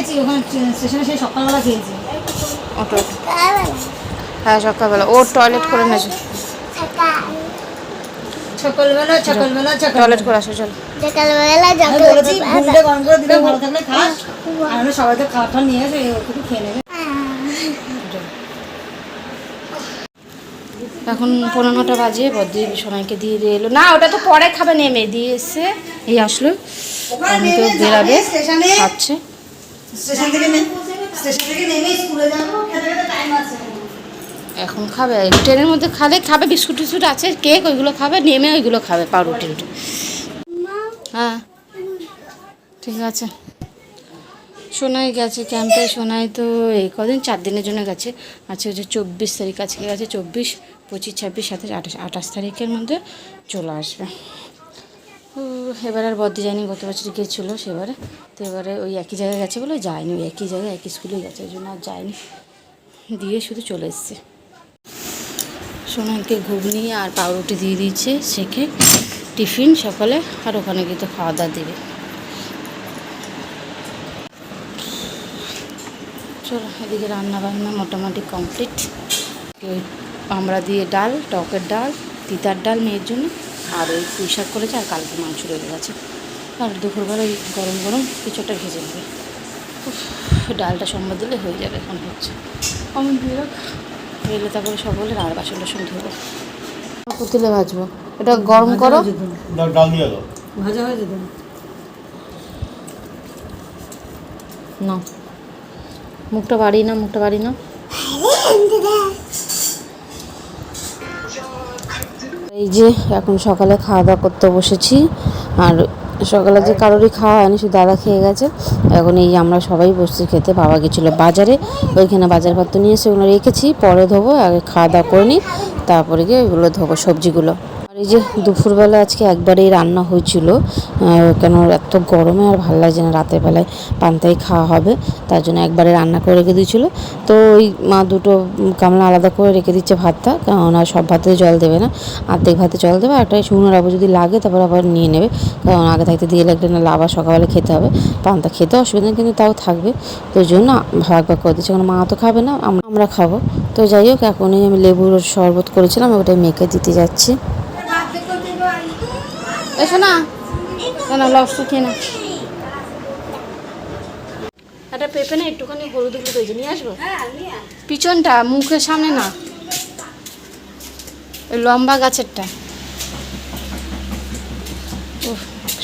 খেয়েছি ওখানে স্টেশনে সেই সকালবেলা খেয়েছি। ওটো হ্যাঁ সকালবেলা। ও টয়লেট করে নেছে সকালবেলা সকালবেলা টয়লেট করে আসো চল। সকালবেলা বলেছি ঘুমটা গরম করে দিলে ভালো থাকলে খাস আর আমরা সবাই তো খাওয়া নিয়ে এসে ওটুকু খেয়ে নেবে। এখন পনেরো নটা বাজে বদ্রি সোনাইকে দিয়ে দিয়ে এলো। না ওটা তো পরে খাবে নেমে। দিয়ে এসে এই আসলো। আমি তো বেরাবে খাচ্ছে। এখন খাবে ট্রেনের মধ্যে খালে খাবে, বিস্কুট টিস্কুট আছে, কেক ওইগুলো খাবে, নেমে ওইগুলো খাবে, পাউরুটি রুটি হ্যাঁ ঠিক আছে। সোনাই গেছে ক্যাম্পে সোনাই তো এই কদিন, চার দিনের জন্য গেছে। আজকে হচ্ছে চব্বিশ তারিখ, আজকে গেছে চব্বিশ, পঁচিশ, ছাব্বিশ, সাতাশ, আঠাশ আঠাশ তারিখের মধ্যে চলে আসবে। এবার আর বদ্দি যায়নি, গত বছর গিয়েছিল সেবারে। তো এবারে ওই একই জায়গায় গেছে বলে যায়নি, ওই একই জায়গায়, একই স্কুলে গেছে, ওই জন্য আর যায়নি। দিয়ে শুধু চলে এসছে। সোনাকে ঘুগনি আর পাউরুটি দিয়ে দিয়েছে শেখে টিফিন সকালে, আর ওখানে গিয়ে তো খাওয়া দাওয়া দেবে। চলো, এদিকে রান্না বান্না মোটামুটি কমপ্লিট আমরা দিয়ে ডাল, টকের ডাল, তিতার ডাল মেয়ের জন্য। আর ওই পুঁই শাক করেছে আর কালকে মাংস রয়ে গেছে। আর দুপুরবেলা ওই গরম গরম কিছু একটা ভেজে নেবে। ডালটা সম্বাদ দিলে হয়ে যাবে এখন হচ্ছে। অমন দিয়ে রাখ। এলে তারপরে সব বলে আর বাসন টাসন ধরবো পুতুলে ভাজবো। এটা গরম করো। ডাল ডাল দিয়ে দাও। ভাজা হয়ে যেত না। মুখটা বাড়ি না মুখটা বাড়ি না। এই যে, এখন সকালে খাওয়া দাওয়া করতে বসেছি। আর সকালে যে কারোরই খাওয়া হয়নি, শুধু দাদা খেয়ে গেছে। এখন এই আমরা সবাই বসছি খেতে, বাবা গেছিল বাজারে। ওইখানে বাজার বাজারপত্র নিয়ে এসে ওগুলো রেখেছি, পরে ধোবো, আগে খাওয়া দাওয়া করে নিই, তারপরে গিয়ে ওইগুলো ধোবো সবজিগুলো। এই যে দুপুরবেলা আজকে একবারেই রান্না হয়েছিল কেন এত গরমে আর ভালো লাগছে না, রাতের বেলায় পান্তাই খাওয়া হবে, তার জন্য একবারে রান্না করে রেখে দিয়েছিল। তো ওই মা দুটো গামলা আলাদা করে রেখে দিচ্ছে ভাতটা, কারণ আর সব ভাতে জল দেবে না, আর্ধেক ভাতে জল দেবে একটা শুকনো রাখব যদি লাগে তারপর আবার নিয়ে নেবে, কারণ আগে থাকতে দিয়ে লাগলে না আবার সকালবেলা খেতে হবে, পান্তা খেতে অসুবিধা কিন্তু তাও থাকবে। তো ওই জন্য ভাগ ভাগ করে দিচ্ছি, কারণ মা তো খাবে না, আমরা খাব। তো যাই হোক, এখনই আমি লেবুর শরবত করেছিলাম ওটাই মেখে দিতে যাচ্ছি। এসো না না লবস্টার খেয়ে না। একটা পেঁপে না একটুখানি হলুদ হলুদ হয়েছে নিয়ে আসব? পিছনটা মুখের সামনে না। ওই লম্বা গাছেরটা। উফ,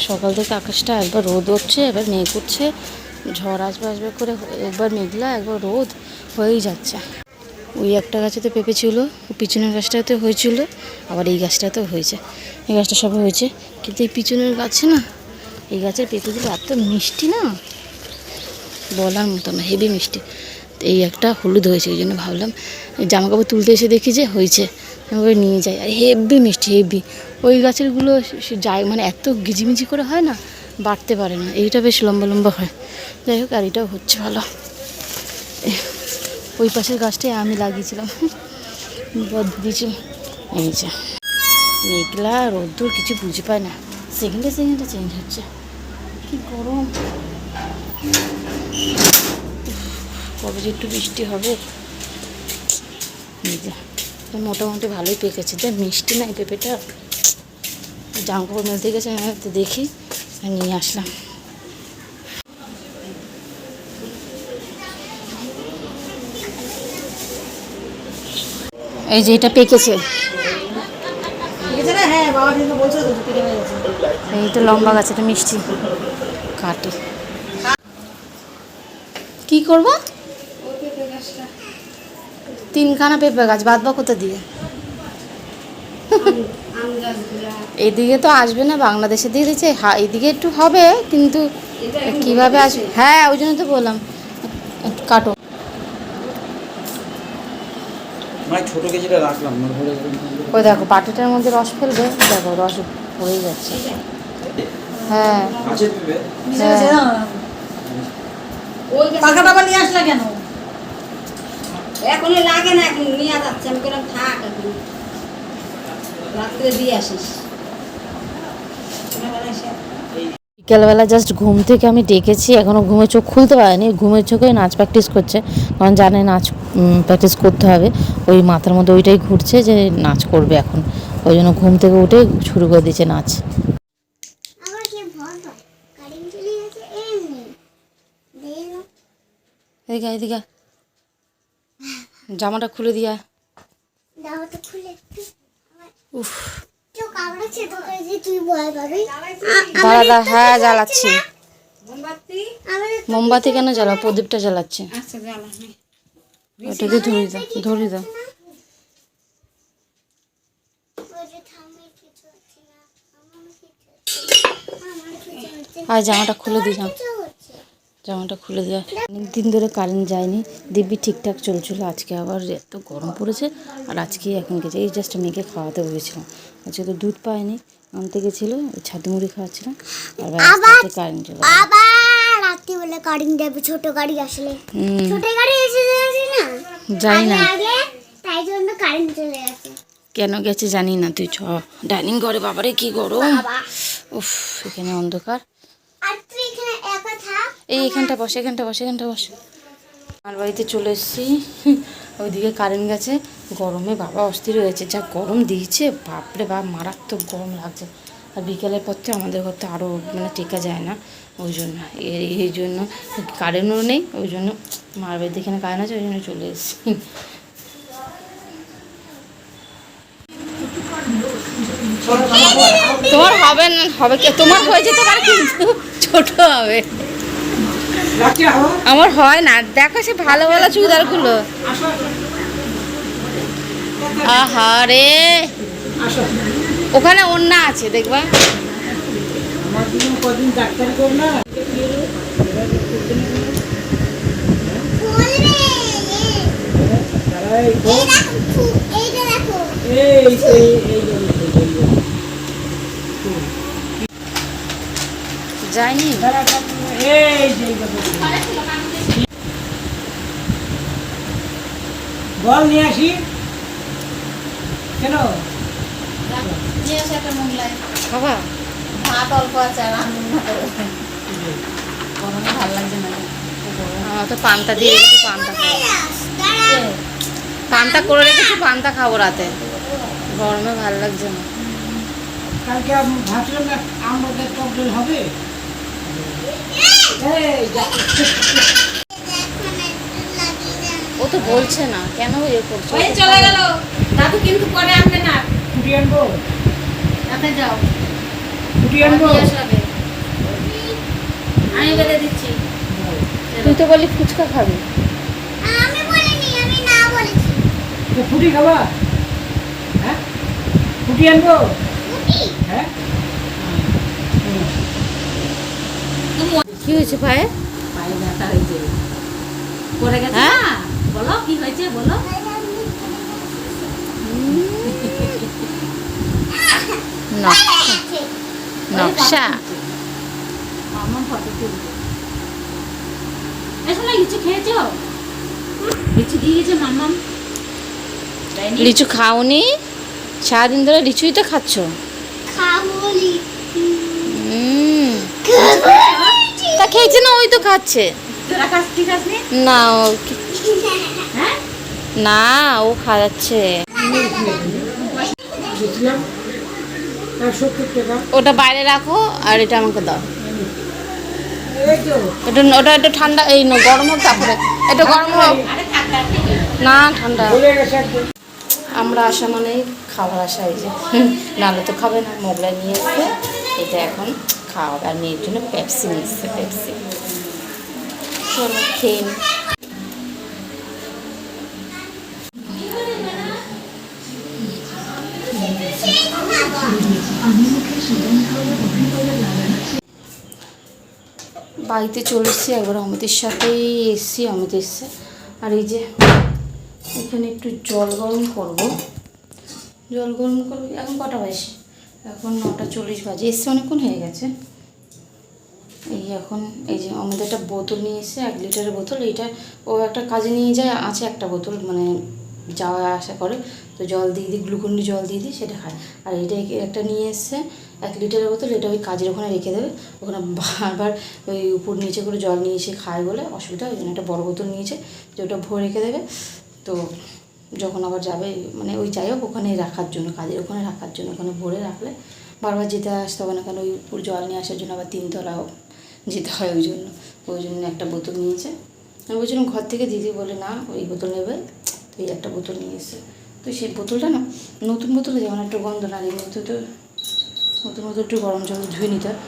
সকাল থেকে আকাশটা একবার রোদ উঠছে এবার মেঘ উঠছে ঝড় আসবে আসবে করে একবার মেঘলা একবার রোদ হয়েই যাচ্ছে। ওই একটা গাছেতে পেঁপে ছিল ওই পিছনের গাছটাতে হয়েছিল আবার এই গাছটাতেও হয়েছে। এই গাছটা সবে হয়েছে কিন্তু এই পিছনের গাছে না, এই গাছের পেঁপেগুলো এত মিষ্টি না, বলার মতো না হেভি মিষ্টি। এই একটা হলুদ হয়েছে, ওই জন্য ভাবলাম জামা কাপড় তুলতে এসে দেখি যে হয়েছে ওই নিয়ে যাই। আর হেভি মিষ্টি হেভি ওই গাছেরগুলো যায় মানে এত গিজিমিজি করে হয় না, বাড়তে পারে না। এইটা বেশ লম্বা লম্বা হয়। যাই হোক, আর এটাও হচ্ছে ভালো। ওই পাশের গাছটাই আমি লাগিয়েছিলাম। বদ দিয়েছি। এই যে। মেঘলা রোদ্দুর কিছু বুঝে পায় না। সেকেন্ডে সেকেন্ডে চেঞ্জ হচ্ছে। কি গরম। কবে যে একটু বৃষ্টি হবে। মোটামুটি ভালোই পেকেছে। যা মিষ্টি না এই পেঁপেটা। জামা কাপড় মেলতে গেছে আমি তো দেখি নিয়ে আসলাম। এই যে এটা পেকেছে ঠিক আছে না হ্যাঁ বাবা কিন্তু বলছিল তো পেটে হয়ে গেছে এই তো লম্বা গাছ এটা মিষ্টি। কাটে কি করব? তিনখানা পেঁপে গাছ বাদ বা কোথা দিয়ে। এদিকে তো আসবে না বাংলাদেশে দিয়ে দিচ্ছে। এদিকে একটু হবে কিন্তু কীভাবে আসবে হ্যাঁ ওই জন্য তো বললাম কাটো। মানে ছোট কেজিটা রাখলাম না ধরে ওই দেখো পাটিটার মধ্যে রস ফেলবে দেখো রস পড়েই যাচ্ছে। হ্যাঁ। পাখাটা আবার নিয়ে আসলে কেন? এখন লাগে না এখন নিয়ে যাচ্ছে। আমি বললাম থাক এখন। রাত্রে দিয়ে আসিস। বিকেলবেলা জাস্ট ঘুম থেকে আমি ডেকেছি এখনও ঘুমে চোখ খুলতে পারেনি ঘুমের চোখে নাচ প্র্যাকটিস করছে কারণ জানে নাচ প্র্যাকটিস করতে হবে ওই মাথার মধ্যে ওইটাই ঘুরছে যে নাচ করবে এখন ওই জন্য ঘুম থেকে উঠে শুরু করে দিয়েছে নাচ। এদিকে এদিকে জামাটা খুলে দিয়া উফ। দাঁড়া হ্যাঁ জ্বালাচ্ছি। মোমবাতি? কেন জ্বালা? প্রদীপটা জ্বালাচ্ছে। আচ্ছা ওটাকে ধরে দাও ধরে দাও। ওই যে থামে কিছু হচ্ছে না। আমার কিছু হচ্ছে না। আমার কিছু হচ্ছে না। আর জামাটা খুলে হচ্ছে জামাটা খুলে দেওয়া। অনেকদিন ধরে কারেন্ট যায়নি। দিব্যি ঠিকঠাক চলছিল। আজকে আবার এত গরম পড়েছে। আর আজকে এখন গেছে। এই জাস্ট মেয়েকে খাওয়াতে বলেছিলাম আজকে তো দুধ পায়নি আনতে গেছিল। ওই ছাতু মুড়ি খাওয়াচ্ছিলাম। আর রাস্তাতে কারেন্ট চলে রাত্রিবেলা কারেন্ট যাবে ছোট গাড়ি আসলে। হুম। ছোট গাড়ি এসে যাচ্ছে না? জানি না। তাই জন্য কারেন্ট চলে গেছে। কেন গেছে জানি না। তুই চ। ডাইনিং ঘরে বাবারে কি গরম। উফ এখানে অন্ধকার। আর তুই এখানে এই এখানটা বসে এখানটা বসে এখানটা বসে। আমার বাড়িতে চলে এসেছি। ওইদিকে কারেন্ট গেছে। গরমে বাবা অস্থির হয়েছে যা গরম দিয়েছে, বাপরে বাপ, মারাত্মক গরম লাগছে। আর বিকেলের পর থেকে আমাদের ঘর তো আরও মানে টেকা যায় না। ওই জন্য এই এই জন্য কারেন্টও নেই, ওই জন্য মার বাড়িতে এখানে কারেন্ট আছে, ওই জন্য চলে এসেছি। তোমার হবে না, হবে তোমার হয়ে যেতে পারে কিন্তু ছোট হবে। আমার হয় না। দেখো সে ভালো ভালো চুড়িদারগুলো। আহা রে। ওখানে অন্য আছে, দেখবা। যায়নি বল নিয়ে আসি। কেন? বাবা। ভাত অল্প আছে আর আলু ভালো লাগছে না। তো পান্তা দিয়ে রেখেছি পান্তা খাব। পান্তা করে রেখেছি পান্তা খাব রাতে। গরমে ভালো লাগছে না। কালকে ভাবছিলাম না আমাদের টক হবে। ও তো বলছে না কেন ইয়ে করছ? চলে গেল। দাদু কিন্তু পরে আনবে না। ফুটি আনব। আপনি যাও। ফুটি আনব। আমি বেঁধে দিচ্ছি। তুই তো বলি ফুচকা খাবি। আমি বলিনি আমি না বলেছি। তো ফুটি খাবা? হ্যাঁ? ফুটি আনব? ফুটি হ্যাঁ? কি হয়েছে পায়ে? পায়ে ব্যথা হয়েছে। পড়ে গেছে হ্যাঁ? বলো কি হয়েছে বলো? নকশা। নকশা? আমার ফটো তুলবে। এসো না লিচু খেয়েছো? লিচু দিয়ে গেছে মাম্মাম লিচু খাওনি? সারাদিন ধরে লিচুই তো খাচ্ছ। তা খেয়েছে না ওই তো খাচ্ছে। নি? ও হ্যাঁ? না ও খাওয়াচ্ছে। ওটা বাইরে রাখো আর এটা আমাকে দাও। এই এটা ওটা একটু ঠান্ডা এই ন- গরম হোক তারপরে এটা গরম হোক। না ঠান্ডা। আমরা আসা মানে খাবার আসা এই যে। নাহলে তো খাবে না মোগলাই নিয়ে এসে এটা এখন খাওয়া আর মেয়ের জন্য পেপসি এসছে পেপসি চলো খেয়ে বাড়িতে চলে এসেছি, একবার অমিতের সাথেই এসছি এসছে আর এই যে, এখানে একটু জল গরম করব। জল গরম করব, এখন কটা বাজে? এখন নটা চল্লিশ বাজে। এসছে অনেকক্ষণ হয়ে গেছে। এই এখন, এই যে আমাদের একটা বোতল নিয়ে এসছে এক লিটারের বোতল, এইটা ও একটা কাজে নিয়ে যায়, আছে একটা বোতল মানে যাওয়া আসা করে। তো জল দিয়ে দিই, গ্লুকন্ডি জল দিয়ে দিই, সেটা খায়। আর এইটা একটা নিয়ে এসছে এক লিটারের বোতল, এটা ওই কাজের ওখানে রেখে দেবে। ওখানে বারবার ওই উপর নিচে করে জল নিয়ে এসে খায় বলে অসুবিধা ওই জন্য একটা বড় বোতল নিয়েছে যে ওটা ভরে রেখে দেবে। তো যখন আবার যাবে মানে ওই যাই হোক ওখানে রাখার জন্য, কাজের ওখানে রাখার জন্য, ওখানে ভরে রাখলে বারবার যেতে আসতে হবে না কারণ ওই উপর জল নিয়ে আসার জন্য আবার তিনতলাও যেতে হয় ওই জন্য। ওই জন্য একটা বোতল নিয়েছে। আমি বলছিলাম, ঘর থেকে দিদি বলে, না, ওই বোতল নেবে। তো এই একটা বোতল নিয়ে এসে। তো সেই বোতলটা না, নতুন বোতলে যেমন একটা গন্ধ না এমনিতে তো নতুন বোতল একটু গরম জল ধুয়ে নিতে হয়।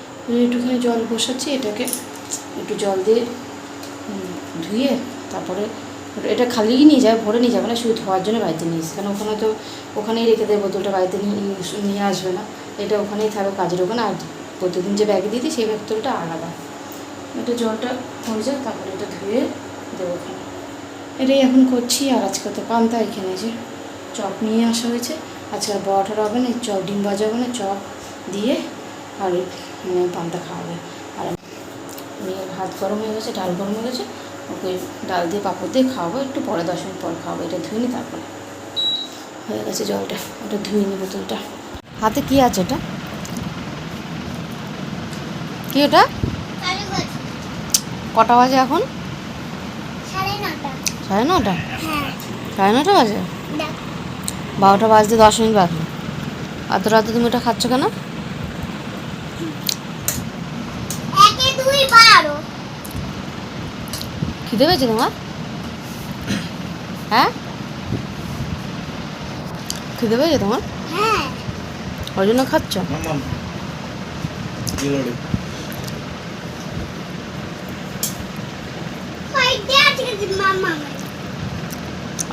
একটুখানি জল বসাচ্ছি, এটাকে একটু জল দিয়ে ধুয়ে তারপরে এটা খালি নিয়ে যায়, ভরে নিয়ে যাবে না শুধু ধোয়ার জন্য বাড়িতে নিয়ে এসে কারণ ওখানে তো ওখানেই রেখে দেয়, বোতলটা বাড়িতে নিয়ে আসবে না। এটা ওখানেই থাকবে কাজের ওখানে। আর প্রতিদিন যে ব্যাগে দিই সেই বোতলটা আলাদা। এটা জলটা হয়ে যায় তারপরে এটা ধুয়ে দেবো ওখানে। এটাই এখন করছি, আর আজকে তো পান্তা এখানে যে চপ নিয়ে আসা হয়েছে। আজকে আর বড়াটা হবে না, চপ, ডিম ভাজা হবে না, চপ দিয়ে আর মানে পান্তা খাওয়াবে আর মেয়ের ভাত গরম হয়ে গেছে, ডাল গরম হয়ে গেছে। ওকে ডাল দিয়ে পাঁপড় দিয়ে খাওয়াবো একটু পরে দশ মিনিট পর খাওয়াবো এটা ধুয়ে নি তারপরে। হয়ে গেছে জলটা ওটা ধুয়ে নি বোতলটা। হাতে কি আছে এটা কি ওটা? কটা বাজে এখন? সাড়ে নটা। সাড়ে নটা? হ্যাঁ। বাজে? বারোটা বাজতে দশ মিনিট বাকি। এত রাতে তুমি এটা খাচ্ছ কেন একে দুই বারো খিদে পেয়েছে তোমার হ্যাঁ খিদে পেয়েছে তোমার হ্যাঁ ওই জন্য খাচ্ছ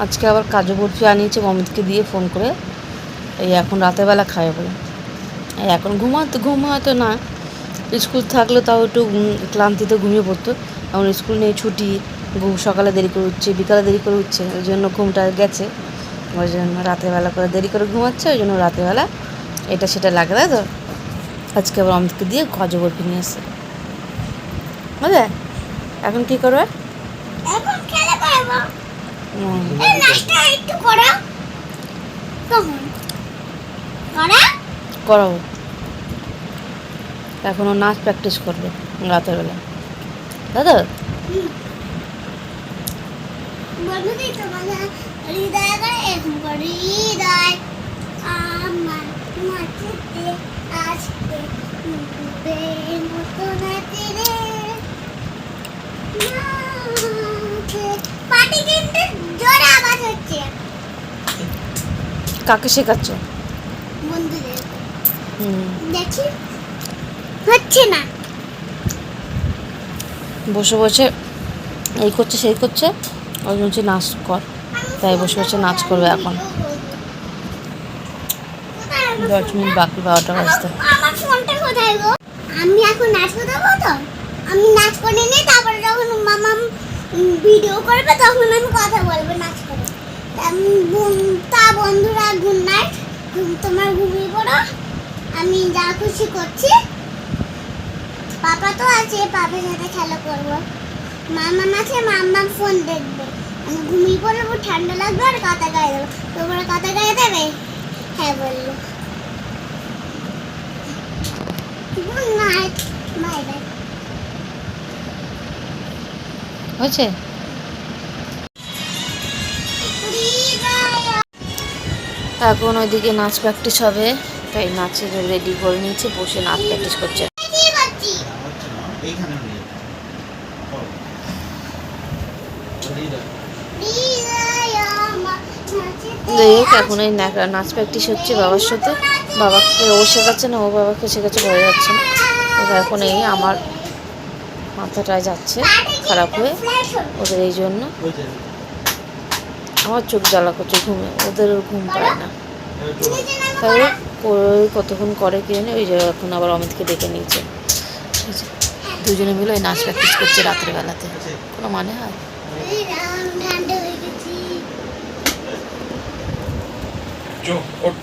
আজকে আবার কাজু বরফি আনিয়েছে মমিতকে দিয়ে ফোন করে এই এখন রাতের বেলা খাবে বলে এই এখন ঘুমাতো ঘুমাতো না। স্কুল থাকলে তাও একটু ক্লান্তিতে ঘুমিয়ে পড়তো। এখন স্কুল নেই ছুটি। ঘুম সকালে দেরি করে উঠছে বিকালে দেরি করে উঠছে ওই জন্য ঘুমটা গেছে। ওই জন্য রাতের বেলা করে দেরি করে ঘুমাচ্ছে ওই জন্য রাতের বেলা এটা সেটা লাগে তাই তো। আজকে আবার অমিতকে দিয়ে কাজু বরফি নিয়ে এসে বুঝলে? এখন কী করবে? করাবো। এখনও নাচ প্র্যাকটিস করবে রাতের বেলা। দাদা বন্ধুদের তোমাদের হৃদয় করে এরকম করে হৃদয় আমার মাটিতে আসতে মতো নাচে রে পাটি কিন্তু জোরে আওয়াজ হচ্ছে কাকে শেখাচ্ছ? বন্ধুদের। দেখি। হচ্ছে না। বসে বসে এই করছে সেই করছে। ওই জন্য নাচ কর। তাই বসে বসে নাচ করবে এখন। দশ মিনিট বাকি, বারোটা বাজতে। আমি এখন নাচ করব তো? আমি নাচ করে নিই তারপরে যখন মামা ভিডিও করবে, তখন আমি কথা বলব নাচ করে। তা বন্ধুরা গুড নাইট তোমার ঘুমিয়ে পড়ো। আমি যা খুশি করছি। পাপা তো আছে পাপার সাথে খেলা করব। মামা আছে মাম্মা ফোন দেখবে। আমি ঘুমিয়ে পড়ব ঠান্ডা লাগবে আর কাতা গায়ে দেবো। তোমরা কাতা গায়ে দেবে? হ্যাঁ বলল। bye. হয়েছে? এখন ওইদিকে নাচ প্র্যাকটিস হবে তাই নাচে রেডি করে নিয়েছে বসে নাচ প্র্যাকটিস করছে। এইখানে হয়ে যাবে করো। হৃদয়। যাই হোক এখন এই নাচ প্র্যাকটিস হচ্ছে বাবার সাথে। বাবাকে ও শেখাচ্ছে না, ও বাবাকে শেখাচ্ছে বোঝা যাচ্ছে। না এখন এই আমার মাথাটায় যাচ্ছে খারাপ হয়ে ওদের এই জন্য। আমার চোখ জ্বালা করছে, ঘুমে ওদের ঘুম পায় না। তাই কতক্ষণ করে কে ওই যে এখন আবার অমিতকে ডেকে নিয়েছে। দুজনে মিলে ওই নাচ প্র্যাকটিস করছে রাত্রে বেলাতে কোনো মানে হয় ঠান্ডা হয়ে গেছি চো, ওঠ।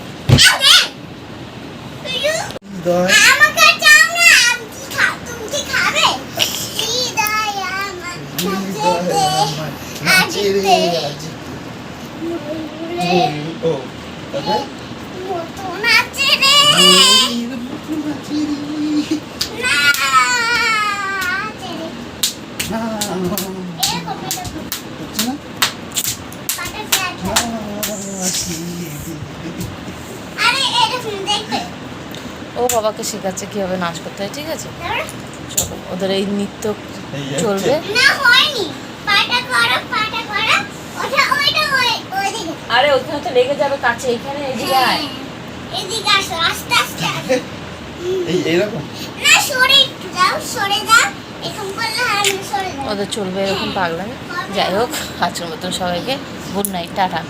আমাকে চাও না আমি কি খা তুমি কি খাবে হৃদয় আমার নাচে দে আজিতে ময়ূরে ও, তারপরে? মতো নাচে রে এরকম এরকম হচ্ছে না পাটা ফ্ল্যাট আরে এরকম দেখবে ও বাবাকে শেখাচ্ছে কীভাবে নাচ করতে হয় ঠিক আছে? চলো ওদের এই নৃত্য চলবে। না হয়নি। পাটা করো পাটা করো। ওটা ওইটা ওই ওইদিকে। আরে ওখানে তো লেগে যাবে কাছে এখানে এদিকে আয়। হ্যাঁ, এদিকে আসো আস্তে আস্তে এই এইরকম? না সরে একটু যাও সরে যাও। এরকম করলে আর আমি সরে যাও ওদের চলবে এরকম পাগলামি। যাই হোক আজকের মতন সবাইকে গুড নাইট টাটা।